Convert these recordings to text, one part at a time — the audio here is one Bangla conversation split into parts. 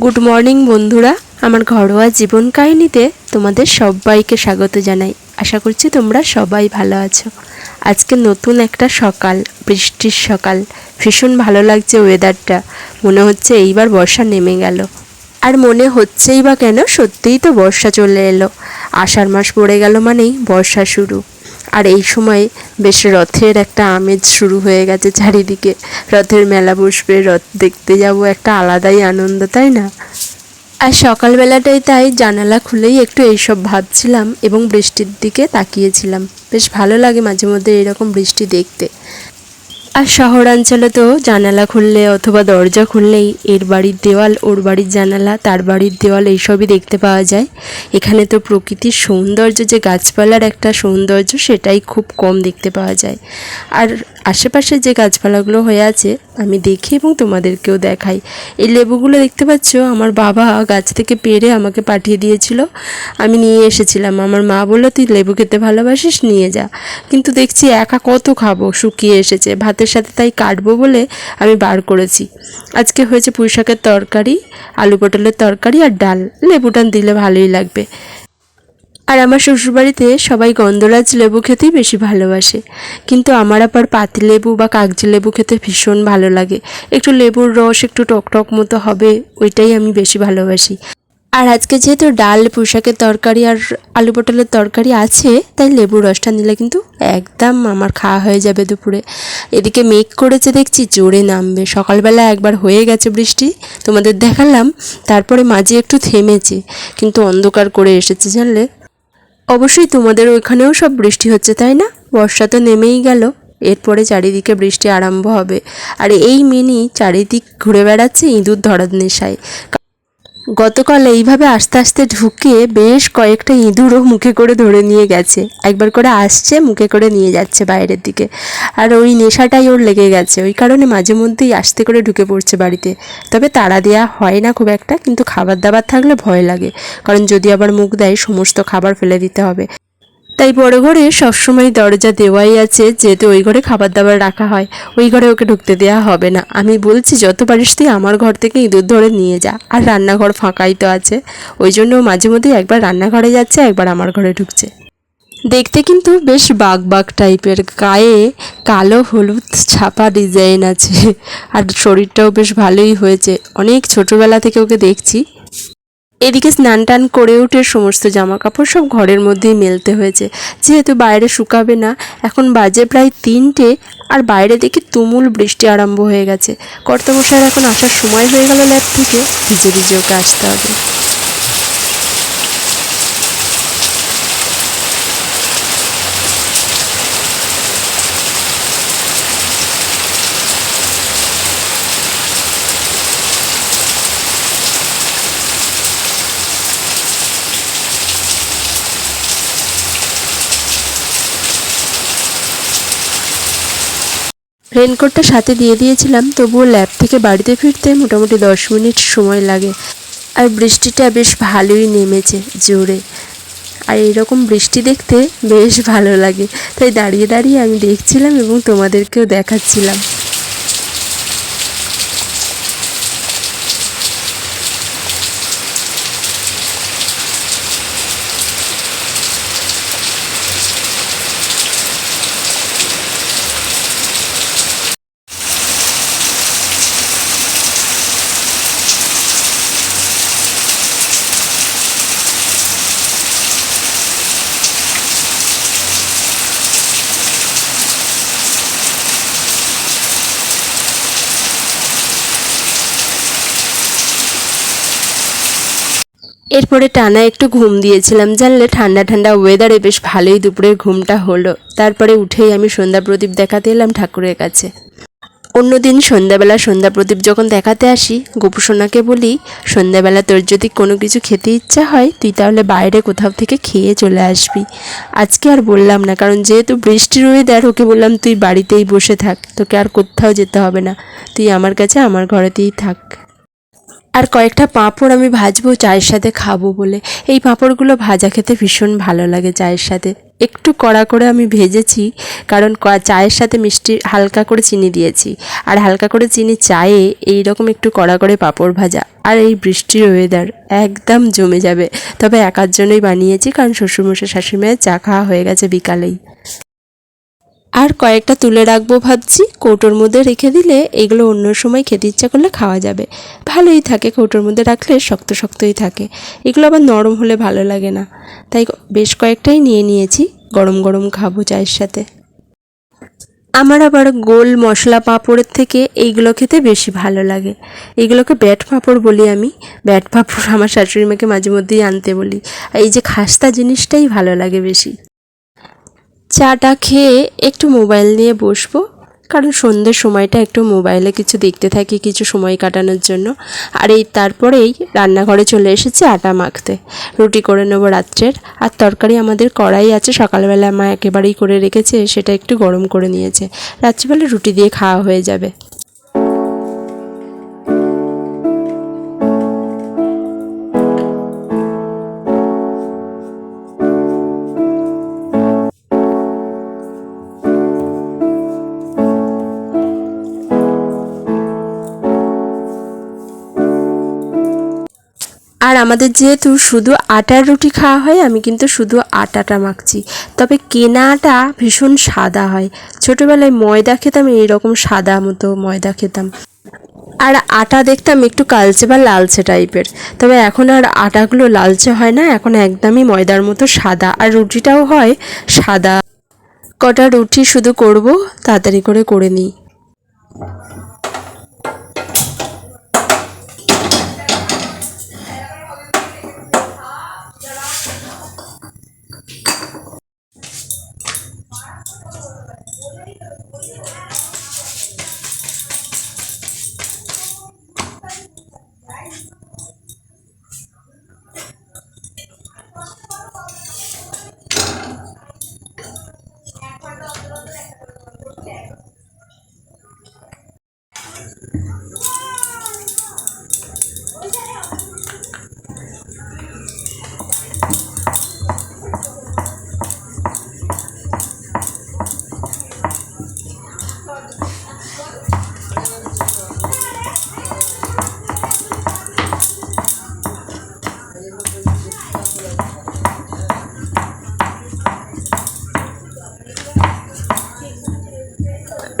গুড মর্নিং বন্ধুরা। আমার ঘরোয়া জীবন কাহিনীতে তোমাদের সবাইকে স্বাগত জানাই। আশা করছি তোমরা সবাই ভালো আছো। আজকে নতুন একটা সকাল, বৃষ্টির সকাল। ভীষণ ভালো লাগছে ওয়েদারটা মনে হচ্ছে এইবার বর্ষা নেমে গেল। আর মনে হচ্ছেই বা কেন, সত্যিই তো বর্ষা চলে এলো। আষাঢ় মাস পড়ে গেল মানেই বর্ষা শুরু। আর এই সময় বেশ রথের একটা আমেজ শুরু হয়ে গেছে চারিদিকে। রথের মেলা বসবে, রথ দেখতে যাব, একটা আলাদাই আনন্দ, তাই না? আর সকালবেলাটাই তাই, জানালা খুলেই একটু এইসব ভাবছিলাম এবং বৃষ্টির দিকে তাকিয়েছিলাম। বেশ ভালো লাগে মাঝে মধ্যে এরকম বৃষ্টি দেখতে। আর শহরাঞ্চলে তো জানালা খুললে অথবা দরজা খুললেই এর বাড়ির দেওয়াল, ওর বাড়ির জানালা, তার বাড়ির দেওয়াল এইসবই দেখতে পাওয়া যায়। এখানে তো প্রকৃতির সৌন্দর্য, যে গাছপালার একটা সৌন্দর্য, সেটাই খুব কম দেখতে পাওয়া যায়। আর আশেপাশে যে গাছপালাগুলো হয়ে আছে, আমি দেখি এবং তোমাদেরকেও দেখাই। এই লেবুগুলো দেখতে পাচ্ছ? আমার বাবা গাছ থেকে পেরে আমাকে পাঠিয়ে দিয়েছিল। আমি নিয়ে এসেছিলাম। আমার মা বলল, তুই লেবু খেতে ভালোবাসিস? নিয়ে যা। কিন্তু দেখছি একা কত খাব, শুকিয়ে এসেছে। ভাতের সাথে তাই কাটবো বলে আমি বার করেছি। আজকে হয়েছে পুঁই শাকের তরকারি, আলু পটলের তরকারি আর ডাল। লেবুটান দিলে ভালোই লাগবে। আর আমার শ্বশুরবাড়িতে সবাই গন্ধরাজ লেবু খেতেই বেশি ভালোবাসে। কিন্তু আমার আবার পাতিলেবু বা কাগজি লেবু খেতে ভীষণ ভালো লাগে। একটু লেবুর রস, একটু টকটক মতো হবে, ওইটাই আমি বেশি ভালোবাসি। আর আজকে যেহেতু ডাল পুঁশাকের তরকারি আর আলু পটলের তরকারি আছে, তাই লেবুর রসটা নিলে কিন্তু একদম আমার খাওয়া হয়ে যাবে দুপুরে। এদিকে মেঘ করেছে দেখছি, জোরে নামবে। সকালবেলা একবার হয়ে গেছে বৃষ্টি, তোমাদের দেখালাম। তারপরে মাঝে একটু থেমেছে, কিন্তু অন্ধকার করে এসেছে জানলে। অবশ্যই তোমাদের ওইখানেও সব বৃষ্টি হচ্ছে, তাই না? বর্ষা তো নেমেই গেল। এরপরে চারিদিকে বৃষ্টি আরম্ভ হবে। আর এই মিনি চারিদিক ঘুরে বেড়াচ্ছে ইঁদুর ধরার নেশায়। গতকাল এইভাবে আস্তে আস্তে ঢুকে বেশ কয়েকটা ইঁদুরও মুখে করে ধরে নিয়ে গেছে। একবার করে আসছে, মুখে করে নিয়ে যাচ্ছে বাইরের দিকে। আর ওই নেশাটাই ওর লেগে গেছে। ওই কারণে মাঝে মধ্যেই আসতে করে ঢুকে পড়ছে বাড়িতে। তবে তাড়া দেওয়া হয় না খুব একটা, কিন্তু খাবার দাবার থাকলে ভয় লাগে। কারণ যদি আবার মুখ দেয়, সমস্ত খাবার ফেলে দিতে হবে। তাই বড় ঘরে সবসময় দরজা দেওয়াই আছে, যেহেতু ওই ঘরে খাবার দাবার রাখা হয়। ওই ঘরে ওকে ঢুকতে দেওয়া হবে না। আমি বলছি, যত পারিস তুই আমার ঘর থেকে ইঁদুর ধরে নিয়ে যা। আর রান্নাঘর ফাঁকাই তো আছে। ওই জন্য মাঝে মধ্যে একবার রান্নাঘরে যাচ্ছে, একবার আমার ঘরে ঢুকছে। দেখতে কিন্তু বেশ বাঘ বাঘ টাইপের। গায়ে কালো, হলুদ, ছাপা ডিজাইন আছে। আর শরীরটাও বেশ ভালোই হয়েছে। অনেক ছোটবেলা থেকে ওকে দেখছি। এদিকে স্নান টান করে উঠে সমস্ত জামা কাপড় সব ঘরের মধ্যেই মেলতে হয়েছে। যেহেতু বাইরে শুকাবে না, এখন বাজে প্রায় তিনটে আর বাইরে দেখি তুমুল বৃষ্টি আরম্ভ হয়ে গেছে। কর্তামশাইয়ের এখন আসার সময় হয়ে গেল ল্যাব থেকে। ভিজে ভিজে ওকে আসতে হবে রেনকোটটা সাথে দিয়ে দিয়েছিলাম, তবুও ল্যাব থেকে বাড়িতে ফিরতে মোটামুটি দশ মিনিট সময় লাগে। আর বৃষ্টিটা বেশ ভালোই নেমেছে জোরে। আর এরকম বৃষ্টি দেখতে বেশ ভালো লাগে। তাই দাঁড়িয়ে দাঁড়িয়ে আমি দেখছিলাম এবং তোমাদেরকেও দেখাচ্ছিলাম। এরপরে টানা একটু ঘুম দিয়েছিলাম। জানলে ঠান্ডা ঠান্ডা ওয়েদারে বেশ ভালোই দুপুরের ঘুমটা হলো। তারপরে উঠেই আমি সন্ধ্যা প্রদীপ দেখাতে এলাম ঠাকুরের কাছে। অন্যদিন সন্ধ্যাবেলা সন্ধ্যা প্রদীপ যখন দেখাতে আসি, গোপুসোনাকে বলি, সন্ধ্যাবেলা তোর যদি কোনো কিছু খেতে ইচ্ছা হয়, তুই তাহলে বাইরে কোথাও থেকে খেয়ে চলে আসবি। আজকে আর বললাম না, কারণ যেহেতু বৃষ্টির ওয়েদার ওকে বললাম, তুই বাড়িতেই বসে থাক, তোকে আর কোথাও যেতে হবে না। তুই আমার কাছে, আমার ঘরেতেই থাক। আর কয়েকটা পাঁপড় আমি ভাজবো চায়ের সাথে খাব বলে। এই পাঁপড়গুলো ভাজা খেতে ভীষণ ভালো লাগে চায়ের সাথে। একটু কড়া করে আমি ভেজেছি, কারণ চায়ের সাথে মিষ্টি হালকা করে চিনি দিয়েছি। আর হালকা করে চিনি চায়ে এই রকম একটু কড়া করে পাঁপড় ভাজা। আর এই বৃষ্টির ওয়েদার একদম জমে যাবে। তবে একার জন্যই বানিয়েছি, কারণ শ্বশুরমশাই, শাশুড়িমায়ের চা খাওয়া হয়ে গেছে বিকালেই। আর কয়েকটা তুলে রাখব ভাবছি। কৌটোর মধ্যে রেখে দিলে এগুলো অন্য সময় খেতে ইচ্ছা করলে খাওয়া যাবে। ভালোই থাকে কৌটোর মধ্যে রাখলে শক্ত শক্তই থাকে। এগুলো আবার নরম হলে ভালো লাগে না। তাই বেশ কয়েকটাই নিয়ে নিয়েছি। গরম গরম খাব চায়ের সাথে। আমার আবার গোল মশলা পাঁপড়ের থেকে এইগুলো খেতে বেশি ভালো লাগে। এইগুলোকে ব্যাট পাঁপড় বলি আমি। ব্যাট পাঁপড় আমার শাশুড়ি মাকে মাঝে মধ্যেই আনতে বলি। এই যে খাস্তা জিনিসটাই ভালো লাগে বেশি। চাটা খেয়ে একটু মোবাইল নিয়ে বসবো। কারণ সন্ধ্যের সময়টা একটু মোবাইলে কিছু দেখতে থাকি, কিছু সময় কাটানোর জন্য। আর এই তারপরেই রান্নাঘরে চলে এসেছি আটা মাখতে। রুটি করে নেব রাত্রের। আর তরকারি আমাদের কড়াই আছে, সকালবেলা মা একেবারেই করে রেখেছে, সেটা একটু গরম করে নিয়েছে। রাত্রিবেলা রুটি দিয়ে খাওয়া হয়ে যাবে। আর আমাদের যেহেতু শুধু আটার রুটি খাওয়া হয়, আমি কিন্তু শুধু আটাটা মাখছি। তবে কেনা আটা ভীষণ সাদা হয়। ছোটোবেলায় ময়দা খেতাম, এইরকম সাদা মতো ময়দা খেতাম। আর আটা দেখতাম একটু কালচে বা লালচে টাইপের। তবে এখন আর আটাগুলো লালচে হয় না, এখন একদমই ময়দার মতো সাদা। আর রুটিটাও হয় সাদা। কটা রুটি শুধু করব, তাড়াতাড়ি করে করে নিই।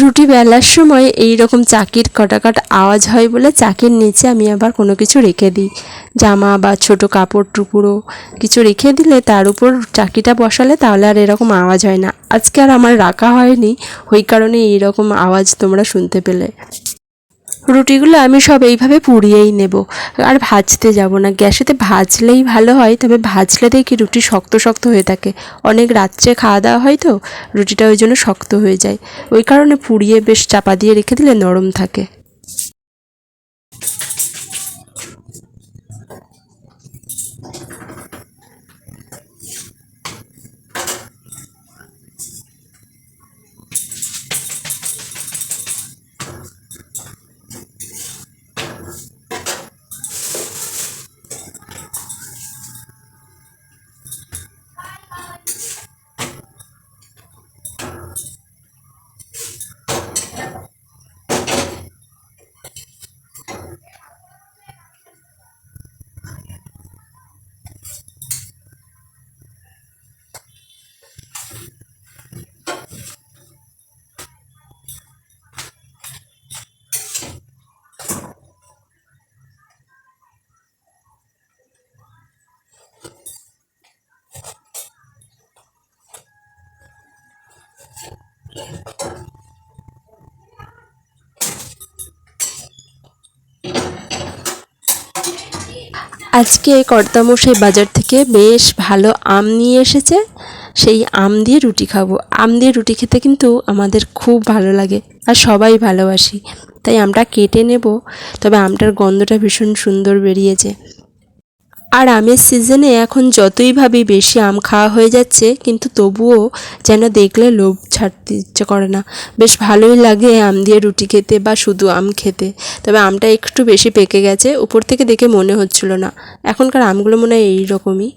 রুটি বেলার সময় এই রকম চাকির কটাকাট আওয়াজ হয় বলে চাকির নিচে আমি আবার কোনো কিছু রেখে দিই। জামা বা ছোট কাপড় টুকরো কিছু রেখে দিলে তার উপর চাকিটা বসালে তাহলে আর এরকম আওয়াজ হয় না। আজকে আর আমার রাখা হয়নি, ওই কারণে এই রকম আওয়াজ তোমরা শুনতে পেলে। রুটিগুলো আমি সব এইভাবে পুড়িয়েই নেব। আর ভাজতে যাব না। গ্যাসেতে ভাজলেই ভালো হয়, তবে ভাজলে দেখি রুটি শক্ত শক্ত হয়ে থাকে। অনেক রাত্রে খাওয়া দাওয়া হয় তো, রুটিটা ওই জন্য শক্ত হয়ে যায়। ওই কারণে পুড়িয়ে বেশ চাপা দিয়ে রেখে দিলে নরম থাকে। আজকে কর্তামশাই বাজার থেকে বেশ ভালো আম নিয়ে এসেছে। সেই আম দিয়ে রুটি খাব। আম দিয়ে রুটি খেতে কিন্তু আমাদের খুব ভালো লাগে আর সবাই ভালোবাসি। তাই আমটা কেটে নেব। তবে আমটার গন্ধটা ভীষণ সুন্দর বেরিয়েছে। আর আমের সিজনে এখন যতই ভাবি বেশি আম খাওয়া হয়ে যাচ্ছে, কিন্তু তবুও যেন দেখলে লোভ ছাড়তে ইচ্ছে করে না। বেশ ভালোই লাগে আম দিয়ে রুটি খেতে বা শুধু আম খেতে, তবে আমটা একটু বেশি পেকে গেছে, উপর থেকে দেখে মনে হচ্ছিল না। এখনকার আমগুলো মনে হয় এইরকমই।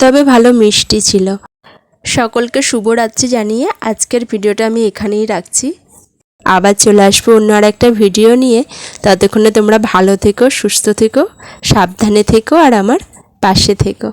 তবে ভালো মিষ্টি ছিল। সকলকে শুভরাত্রি জানিয়ে আজকের ভিডিওটা আমি এখানেই রাখছি। আবার চলে আসব অন্য আর একটা ভিডিও নিয়ে। ততক্ষণে তোমরা ভালো থেকো, সুস্থ থেকো, সাবধানে থেকো আর আমার পাশে থেকো।